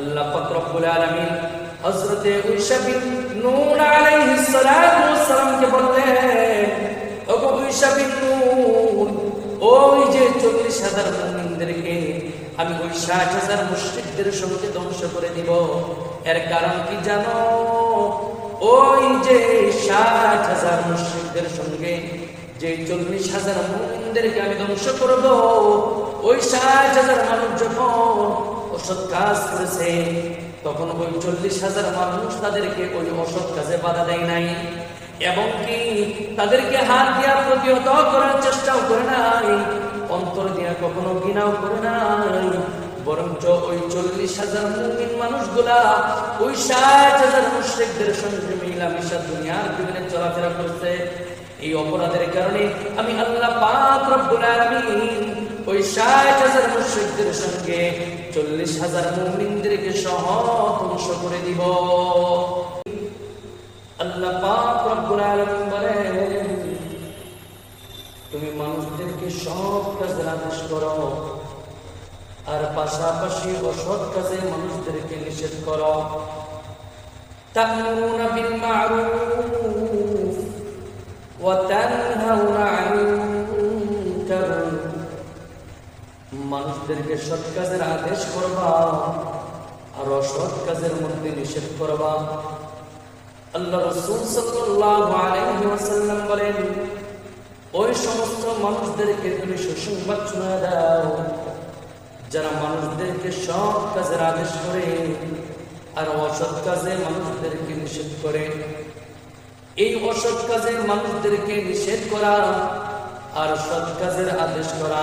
আল্লাহ পাক রব্বুল আলামিন হযরতে ঈসা বিন নূন আলাইহিস সালাতু ওয়াস সালামকে বললেন, ওগো ঈসা বিন নূন, ওই যে 40000 মুমিনদেরকে আমি ওই 60000 মুশরিকদের সঙ্গে ধ্বংস করে দিব। এর কারণ কি জানো? ওই যে 60000 মুশরিকদের সঙ্গে যে চল্লিশ হাজার মুমিনদেরকে আমি ধ্বংস করব, ওই ষাট হাজার মানুষ যখন অসৎ কাজ করেছে। তখন ওই চল্লিশ হাজার মানুষ তাদেরকে ওই অসৎ কাজে বাধা দেয় নাই। এবং কি তাদেরকে দিয়া প্রতিহত করার চেষ্টাও করে নাই, অন্তর দিয়া কখনো ঘৃণাও করে নাই। বরঞ্চ ওই চল্লিশ হাজার মুমিন মানুষগুলা ওই ষাট হাজার মুশ্রিকদের সঙ্গে মিলামিশা দুনিয়ার জীবনে চলাফেরা করছে। এই অপরাধের কারণে আমি আল্লাহ পাক রব্বুল ওই 60000 মুশরিকদের সঙ্গে 40000 মুমিনদেরকে সহ ধ্বংস করে দিব। তুমি মানুষদেরকে সৎ কাজের আদেশ করো, আর পাশাপাশি অসৎ কাজে মানুষদেরকে নিষেধ করো। মা'রুফ সৎ কাজের আদেশ করবা আর অসৎ কাজের মধ্যে নিষেধ করবা। আল্লাহ রাসূল বলেন, ওই সমস্ত মানুষদেরকে তুমি সুসংবাদ শোনা দাও। যারা মানুষদেরকে সৎ কাজের আদেশ করে আর অসৎ কাজে মানুষদেরকে নিষেধ করে। এই অসৎ কাজে মানুষদেরকে নিষেধ করা আর সৎ কাজের আদেশ করা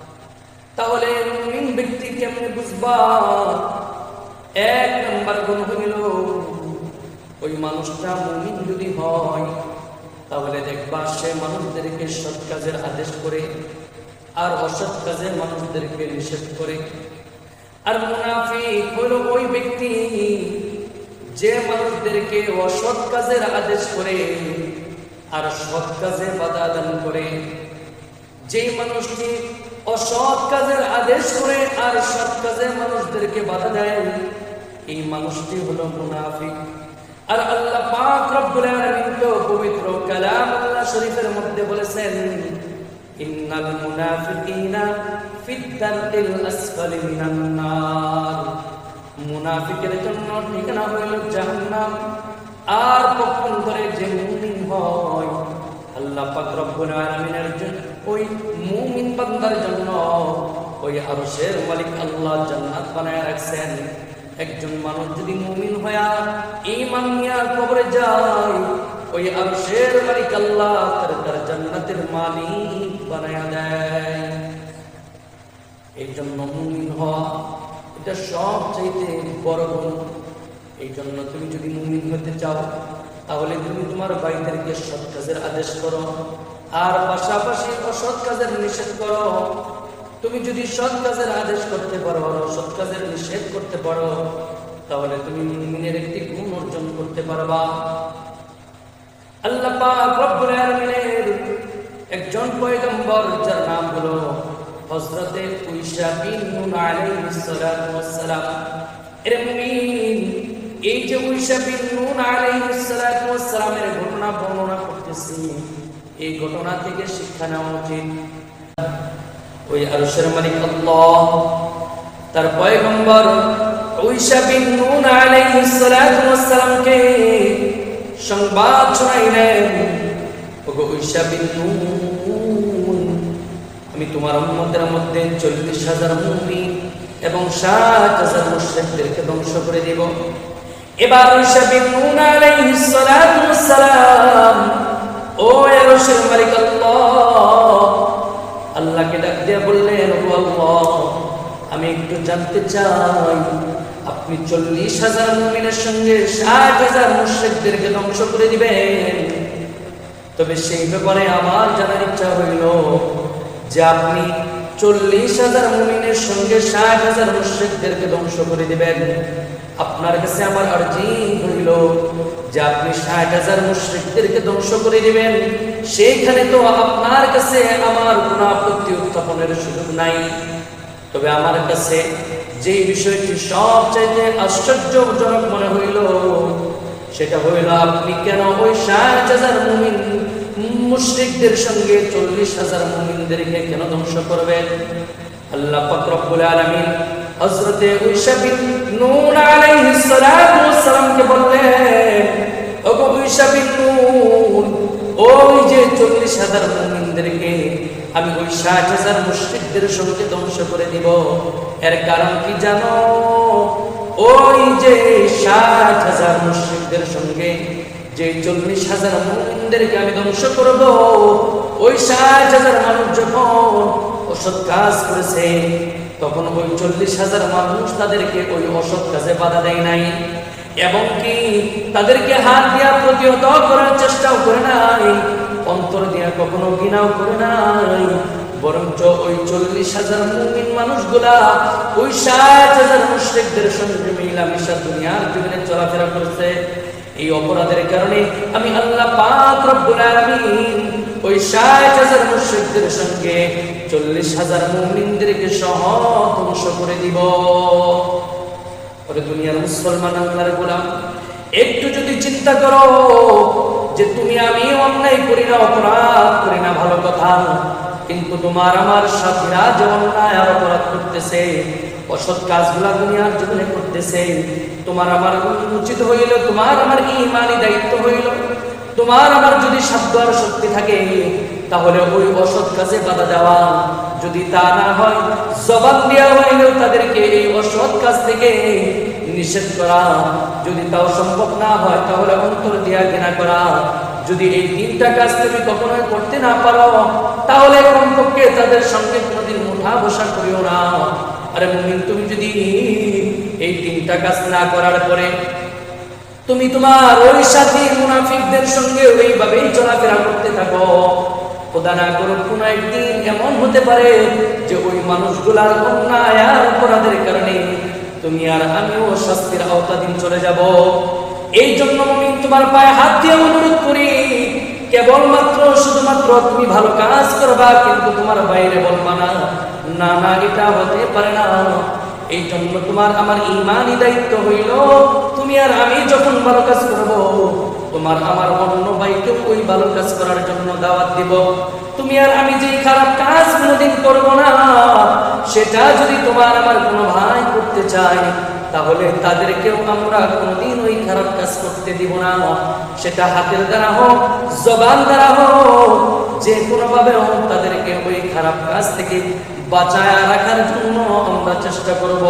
তাহলে মুমিন ব্যক্তি কেমনে বুঝবা? এক নম্বর গুণ হইল, ওই মানুষটা মুমিন যদি হয়, তাহলে দেখবা সে মানুষদেরকে সৎ কাজের আদেশ করে আর অসৎ কাজে মানুষদেরকে নিষেধ করে। আর মুনাফিক হইল ওই ব্যক্তি যে মানুষদেরকে অসৎ কাজের আদেশ করে আর সৎ কাজে বাধা দান করে। যে মানুষটি অসৎ কাজের আদেশ করে আর সৎ কাজে মানুষদেরকে বাধা দেয়। এই মানুষটি হলো মুনাফিক। আর আল্লাহ পাক রব্বুল আলামিন তো পবিত্র কালাম আল্লাহ শরীফের মধ্যে বলেছেন, ইন্নাল মুনাফিকিনা ফিদ দারকিল আসফালি মিনান নার। মুনাফিকের জন্য ঠিকানা হইল জাহান্নাম। আর কখন ধরে যে মুমিন হয়, আল্লাহ পাক রব্বুল আলামিনের জন্য ওই মুমিন বান্দার জন্য ওই আরশের মালিক আল্লাহ জান্নাত বানায় রাখছেন। একজন মানুষ যদি মুমিন হয়া ঈমান নিয়ে কবরে যায়, ওই আরশের মালিক আল্লাহ তার তার জান্নাতের মালিক বানায় দেয়। এই জন্য মুমিন হওয়া এটা সব চাইতে বড় গুণ। এই জন্য তুমি যদি মুমিন হতে চাও, তাহলে তুমি তোমার ভাইদেরকে সৎ কাজের আদেশ করো। আর পাশাপাশি অসৎ কাজের নিষেধ করো। তুমি যদি সৎ কাজের আদেশ করতে পারো, সৎ কাজের নিষেধ করতে পারো, তাহলে তুমি মুমিনের একটি গুণ অর্জন করতে পারবা। আল্লাহ রব্বুল আলামিনের একজন পয়গম্বর, যার নাম হলো হযরতে উইসা বিন নুন সালাম। এর মুমিন, এই যে উইসা বিন নুন আলাইহিস ঘটনা বর্ণনা করতেছি। এই ঘটনা থেকে শিক্ষা নেওয়া উচিত। ওই আরশের মালিক আল্লাহ, তার পয়গম্বর উইসা বিন নুন আলাইহিস সালাতু ওয়াস সালামকে সংবাদ শোনাইলেন, ওগো উইসা বিন নুন, আমি তোমার উম্মতের মধ্যে চল্লিশ হাজার মুমিন এবং ষাট হাজার মুশরিকদেরকে ধ্বংস করে দেব। এবার উইসা বিন নুন আলাইহিস সালাতু ওয়াস সালাম ও আরশের মালিক আল্লাহ আল্লাহকে ডাক দিয়ে বললেন, ও আল্লাহ, আমি একটু জানতে চাই, আপনি চল্লিশ হাজার মুমিনের সঙ্গে ষাট হাজার মুশ্রিকদেরকে ধ্বংস করে দিবেন। তবে সেই ব্যাপারে আমার জানার ইচ্ছা হইল যে আপনি চল্লিশ হাজার মুমিনের সঙ্গে ষাট হাজার মুশ্রিকদেরকে ধ্বংস করে দিবেন। আপনার কাছে আমার আর্জি হইল যে আপনি ষাট হাজার মুশ্রিকদেরকে ধ্বংস করে দিবেন, সেইখানে তো আপনার কাছে আমার কোনো আপত্তি উত্থাপনের সুযোগ নাই। তবে আমার কাছে যে বিষয়টি সবচাইতে আশ্চর্যজনক মনে হইল, সেটা হইল আপনি কেন ওই ষাট হাজার মুমিন মুশরিকদের সঙ্গে চল্লিশ হাজার মুমিনদেরকে কেন ধ্বংস করবেন? আল্লাহ পাক রব্বুল আলামিন হযরতে উইসা বিন নূন আলাইহিস সালাতু ওয়াস সালামকে বললেন, ওগো উইসা বিন নূন, ওই যে চল্লিশ হাজার মুমিনদেরকে আমি ওই ষাট হাজার মুশরিকদের সঙ্গে ধ্বংস করে দিব। এর কারণ কি জানো? ওই যে ষাট হাজার মুশরিকদের সঙ্গে যে চল্লিশ হাজার মুমিনদেরকে আমি ধ্বংস করব, ওই ষাট হাজার মানুষ যখন অসৎ কাজ করেছে তখন ওই চল্লিশ হাজার মানুষ তাদেরকে ওই অসৎ কাজে বাধা দেয় নাই। এবং কি তাদেরকে হাত দিয়া প্রতিহত করার চেষ্টাও করে নাই, অন্তর দিয়া কখনো ঘৃণাও করে নাই। বরঞ্চ ওই চল্লিশ হাজার মুমিন মানুষগুলা ওই ষাট হাজার মুশ্রিকদের সঙ্গে মিলামিশা দুনিয়ার জীবনে চলাফেরা করছে। এই অপরাধের কারণে আমি আল্লাহ পাক রব্বুল আলামিন ওই ষাট হাজার মুশ্রিকদের সঙ্গে চল্লিশ হাজার মুমিনদেরকে সহ ধ্বংস করে দিব। ওরে দুনিয়ার মুসলমান আল্লাহর গোলাম, একটু যদি চিন্তা করো যে তুমি আমি অন্যায় করি না, অপরাধ করি না, ভালো কথা, কিন্তু তোমার আমার সাথীরা যে অন্যায় আর অপরাধ করতেছে, অসৎ কাজগুলা দুনিয়ার জীবনে করতেছে, তোমার আমার উচিত হইল, তোমার আমার ইমানি দায়িত্ব হইল তোমার আমার যদি সাধ্য আর শক্তি থাকে, তাহলে ওই অসৎ কাজে বাধা দেওয়া। যদি তা না হয়, জবাব দেওয়া হইলেও তাদেরকে এই অসৎ কাজ থেকে নিষেধ করা। যদি তাও সম্ভব না হয়, তাহলে অন্তর দিয়া ঘৃণা করা। যদি এই তিনটা কাজ তুমি কখনোই করতে না পারো, তাহলে কমপক্ষে তাদের সঙ্গে কোনোদিন মুঠা বসা করিও না। আরে মুমিন, তুমি যদি এই তিনটা কাজ না করার পরে তুমি তোমার ওই সাথী মুনাফিকদের সঙ্গে ওইভাবেই চলাফেরা করতে থাকো। খোদা না করুক কোন একদিন এমন হতে পারে যে ওই মানুষগুলার অন্যায় আর অপরাধের কারণে তুমি আর আমিও শাস্তির আওতাধীন চলে যাব। এই জন্য আমি তোমার পায়ে হাত দিয়ে অনুরোধ করি, কেবলমাত্র শুধুমাত্র তুমি ভালো কাজ করবা, কিন্তু তোমার বাইরে বলবা না না, এটা হতে পারে না। এই জন্য তোমার আমার ইমানই দায়িত্ব হইল। তুমি আর আমি যখন ভালো কাজ করব, তোমার আমার অন্য ভাইকে ওই ভালো কাজ করার জন্য দাওয়াত দিব। তুমি আর আমি যে খারাপ কাজ কোনোদিন করব না, সেটা যদি তোমার আমার কোনো ভাই করতে চায়, তাহলে তাদেরকেও আমরা কোনোদিন ওই খারাপ কাজ করতে দিব না। সেটা হাতের দ্বারা হোক, জবান দ্বারা হোক, যে কোনোভাবে হোক, তাদেরকে ওই খারাপ কাজ থেকে বাঁচায় রাখার জন্য আমরা চেষ্টা করব।